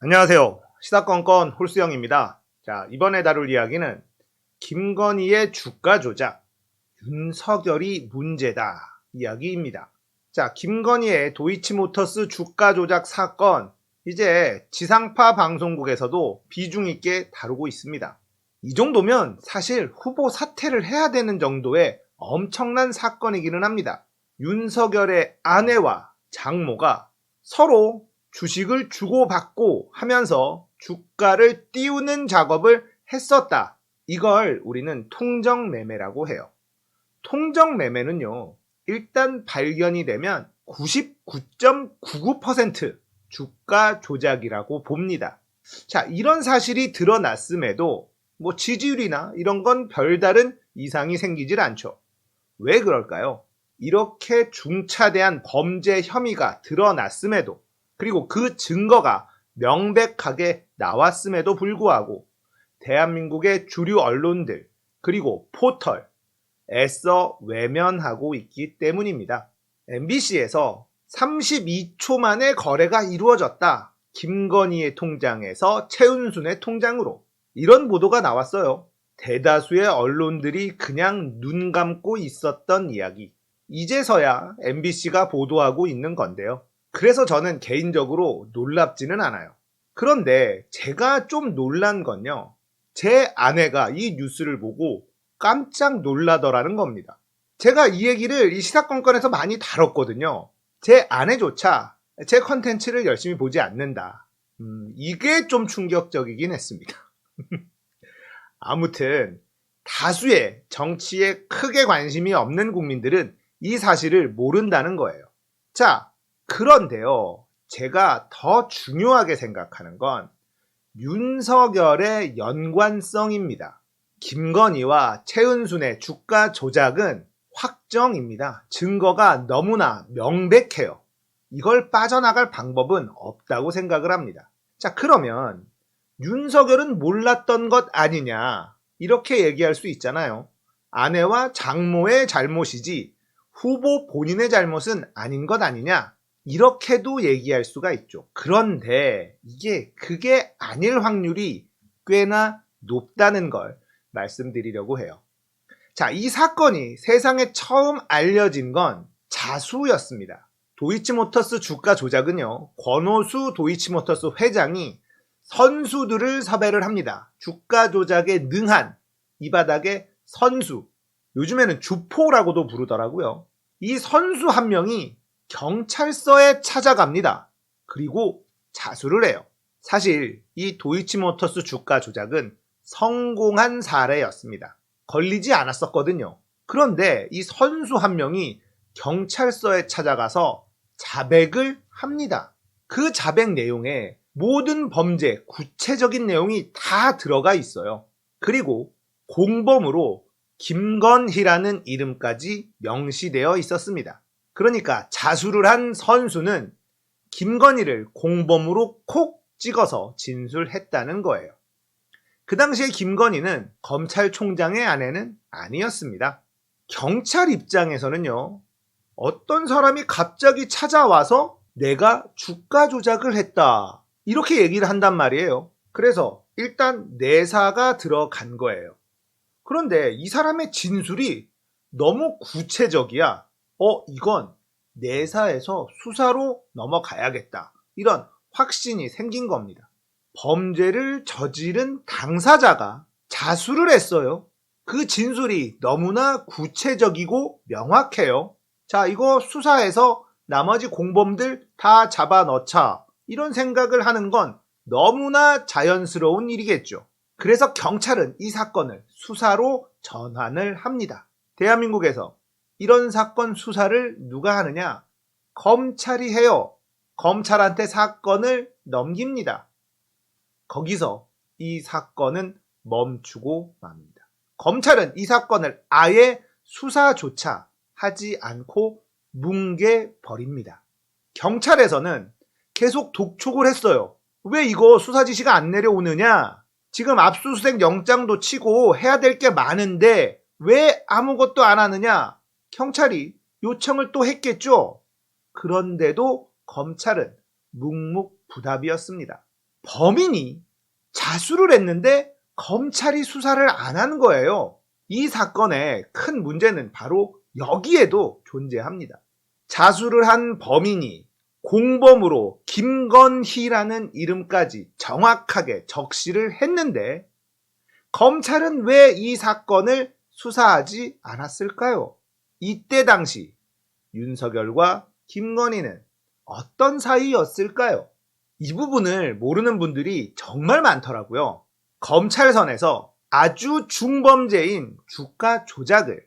안녕하세요. 시사건건 홀수영입니다. 자, 이번에 다룰 이야기는 김건희의 주가 조작, 윤석열이 문제다 이야기입니다. 자, 김건희의 도이치모터스 주가 조작 사건, 이제 지상파 방송국에서도 비중 있게 다루고 있습니다. 이 정도면 사실 후보 사퇴를 해야 되는 정도의 엄청난 사건이기는 합니다. 윤석열의 아내와 장모가 서로 주식을 주고받고 하면서 주가를 띄우는 작업을 했었다. 이걸 우리는 통정매매라고 해요. 통정매매는요, 일단 발견이 되면 99.99% 주가 조작이라고 봅니다. 자, 이런 사실이 드러났음에도 뭐 지지율이나 이런 건 별다른 이상이 생기질 않죠. 왜 그럴까요? 이렇게 중차대한 범죄 혐의가 드러났음에도 그리고 그 증거가 명백하게 나왔음에도 불구하고 대한민국의 주류 언론들 그리고 포털 애써 외면하고 있기 때문입니다. MBC에서 32초 만에 거래가 이루어졌다. 김건희의 통장에서 최은순의 통장으로 이런 보도가 나왔어요. 대다수의 언론들이 그냥 눈 감고 있었던 이야기. 이제서야 MBC가 보도하고 있는 건데요. 그래서 저는 개인적으로 놀랍지는 않아요. 그런데 제가 좀 놀란 건요. 제 아내가 이 뉴스를 보고 깜짝 놀라더라는 겁니다. 제가 이 얘기를 이 시사건건에서 많이 다뤘거든요. 제 아내조차 제 컨텐츠를 열심히 보지 않는다. 음, 이게 좀 충격적이긴 했습니다. 아무튼 다수의 정치에 크게 관심이 없는 국민들은 이 사실을 모른다는 거예요. 자, 그런데요. 제가 더 중요하게 생각하는 건 윤석열의 연관성입니다. 김건희와 최은순의 주가 조작은 확정입니다. 증거가 너무나 명백해요. 이걸 빠져나갈 방법은 없다고 생각을 합니다. 자, 그러면 윤석열은 몰랐던 것 아니냐. 이렇게 얘기할 수 있잖아요. 아내와 장모의 잘못이지 후보 본인의 잘못은 아닌 것 아니냐. 이렇게도 얘기할 수가 있죠. 그런데 이게 그게 아닐 확률이 꽤나 높다는 걸 말씀드리려고 해요. 자, 이 사건이 세상에 처음 알려진 건 자수였습니다. 도이치모터스 주가 조작은요, 권오수 도이치모터스 회장이 선수들을 섭외를 합니다. 주가 조작에 능한 이 바닥의 선수. 요즘에는 주포라고도 부르더라고요. 이 선수 한 명이 경찰서에 찾아갑니다. 그리고 자수를 해요. 사실 이 도이치모터스 주가 조작은 성공한 사례였습니다. 걸리지 않았었거든요. 그런데 이 선수 한 명이 경찰서에 찾아가서 자백을 합니다. 그 자백 내용에 모든 범죄, 구체적인 내용이 다 들어가 있어요. 그리고 공범으로 김건희라는 이름까지 명시되어 있었습니다. 그러니까 자수를 한 선수는 김건희를 공범으로 콕 찍어서 진술했다는 거예요. 그 당시에 김건희는 검찰총장의 아내는 아니었습니다. 경찰 입장에서는요, 어떤 사람이 갑자기 찾아와서 내가 주가 조작을 했다. 이렇게 얘기를 한단 말이에요. 그래서 일단 내사가 들어간 거예요. 그런데 이 사람의 진술이 너무 구체적이야. 어, 이건 내사에서 수사로 넘어가야겠다. 이런 확신이 생긴 겁니다. 범죄를 저지른 당사자가 자수를 했어요. 그 진술이 너무나 구체적이고 명확해요. 자, 이거 수사해서 나머지 공범들 다 잡아 넣자. 이런 생각을 하는 건 너무나 자연스러운 일이겠죠. 그래서 경찰은 이 사건을 수사로 전환을 합니다. 대한민국에서 이런 사건 수사를 누가 하느냐? 검찰이 해요. 검찰한테 사건을 넘깁니다. 거기서 이 사건은 멈추고 맙니다. 검찰은 이 사건을 아예 수사조차 하지 않고 뭉개 버립니다. 경찰에서는 계속 독촉을 했어요. 왜 이거 수사 지시가 안 내려오느냐? 지금 압수수색 영장도 치고 해야 될 게 많은데 왜 아무것도 안 하느냐? 경찰이 요청을 또 했겠죠? 그런데도 검찰은 묵묵부답이었습니다. 범인이 자수를 했는데 검찰이 수사를 안 한 거예요. 이 사건의 큰 문제는 바로 여기에도 존재합니다. 자수를 한 범인이 공범으로 김건희라는 이름까지 정확하게 적시를 했는데 검찰은 왜 이 사건을 수사하지 않았을까요? 이때 당시 윤석열과 김건희는 어떤 사이였을까요? 이 부분을 모르는 분들이 정말 많더라고요. 검찰선에서 아주 중범죄인 주가 조작을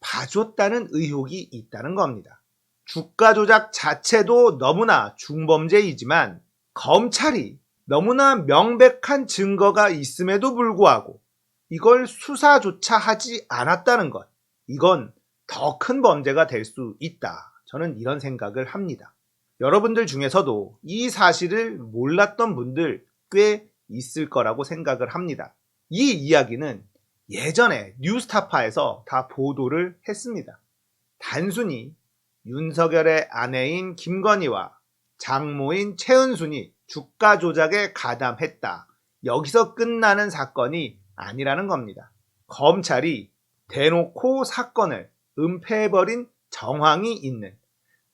봐줬다는 의혹이 있다는 겁니다. 주가 조작 자체도 너무나 중범죄이지만 검찰이 너무나 명백한 증거가 있음에도 불구하고 이걸 수사조차 하지 않았다는 것. 이건 더 큰 범죄가 될 수 있다. 저는 이런 생각을 합니다. 여러분들 중에서도 이 사실을 몰랐던 분들 꽤 있을 거라고 생각을 합니다. 이 이야기는 예전에 뉴스타파에서 다 보도를 했습니다. 단순히 윤석열의 아내인 김건희와 장모인 최은순이 주가 조작에 가담했다. 여기서 끝나는 사건이 아니라는 겁니다. 검찰이 대놓고 사건을 은폐해버린 정황이 있는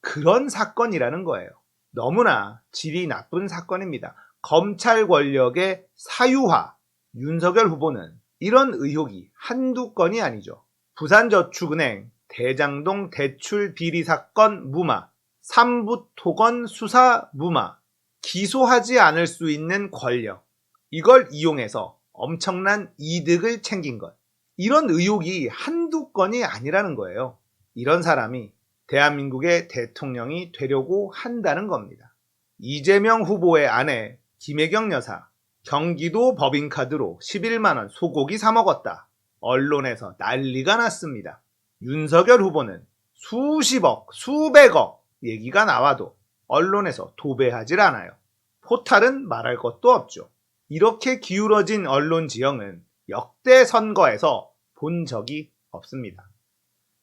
그런 사건이라는 거예요. 너무나 질이 나쁜 사건입니다. 검찰 권력의 사유화, 윤석열 후보는 이런 의혹이 한두 건이 아니죠. 부산저축은행 대장동 대출 비리 사건 무마, 삼부토건 수사 무마, 기소하지 않을 수 있는 권력, 이걸 이용해서 엄청난 이득을 챙긴 것. 이런 의혹이 한두 건이 아니라는 거예요. 이런 사람이 대한민국의 대통령이 되려고 한다는 겁니다. 이재명 후보의 아내 김혜경 여사, 경기도 법인카드로 11만원 소고기 사먹었다. 언론에서 난리가 났습니다. 윤석열 후보는 수십억, 수백억 얘기가 나와도 언론에서 도배하질 않아요. 포탈은 말할 것도 없죠. 이렇게 기울어진 언론 지형은 역대 선거에서 본 적이 없습니다.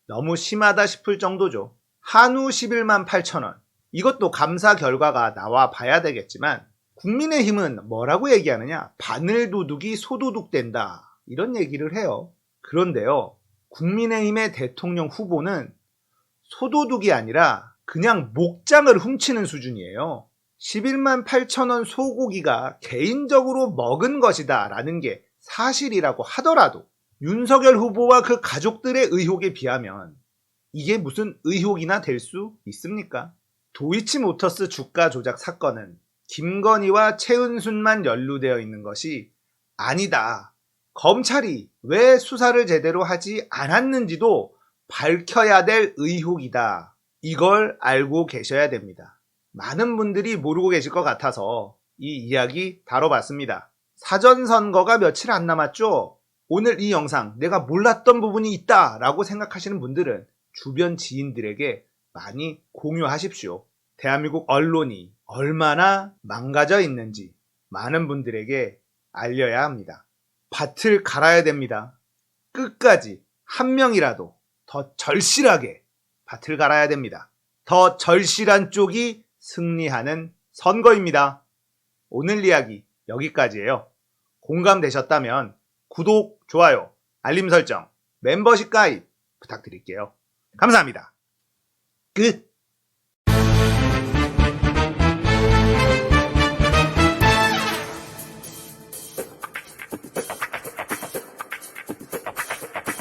너무 심하다 싶을 정도죠. 한우 11만 8천 원. 이것도 감사 결과가 나와 봐야 되겠지만 국민의힘은 뭐라고 얘기하느냐? 바늘도둑이 소도둑된다. 이런 얘기를 해요. 그런데요. 국민의힘의 대통령 후보는 소도둑이 아니라 그냥 목장을 훔치는 수준이에요. 11만 8천 원 소고기가 개인적으로 먹은 것이다 라는 게 사실이라고 하더라도 윤석열 후보와 그 가족들의 의혹에 비하면 이게 무슨 의혹이나 될 수 있습니까? 도이치모터스 주가 조작 사건은 김건희와 최은순만 연루되어 있는 것이 아니다. 검찰이 왜 수사를 제대로 하지 않았는지도 밝혀야 될 의혹이다. 이걸 알고 계셔야 됩니다. 많은 분들이 모르고 계실 것 같아서 이 이야기 다뤄봤습니다. 사전선거가 며칠 안 남았죠? 오늘 이 영상 내가 몰랐던 부분이 있다 라고 생각하시는 분들은 주변 지인들에게 많이 공유하십시오. 대한민국 언론이 얼마나 망가져 있는지 많은 분들에게 알려야 합니다. 밭을 갈아야 됩니다. 끝까지 한 명이라도 더 절실하게 밭을 갈아야 됩니다. 더 절실한 쪽이 승리하는 선거입니다. 오늘 이야기 여기까지예요. 공감되셨다면 구독, 좋아요, 알림 설정, 멤버십 가입 부탁드릴게요. 감사합니다. 끝!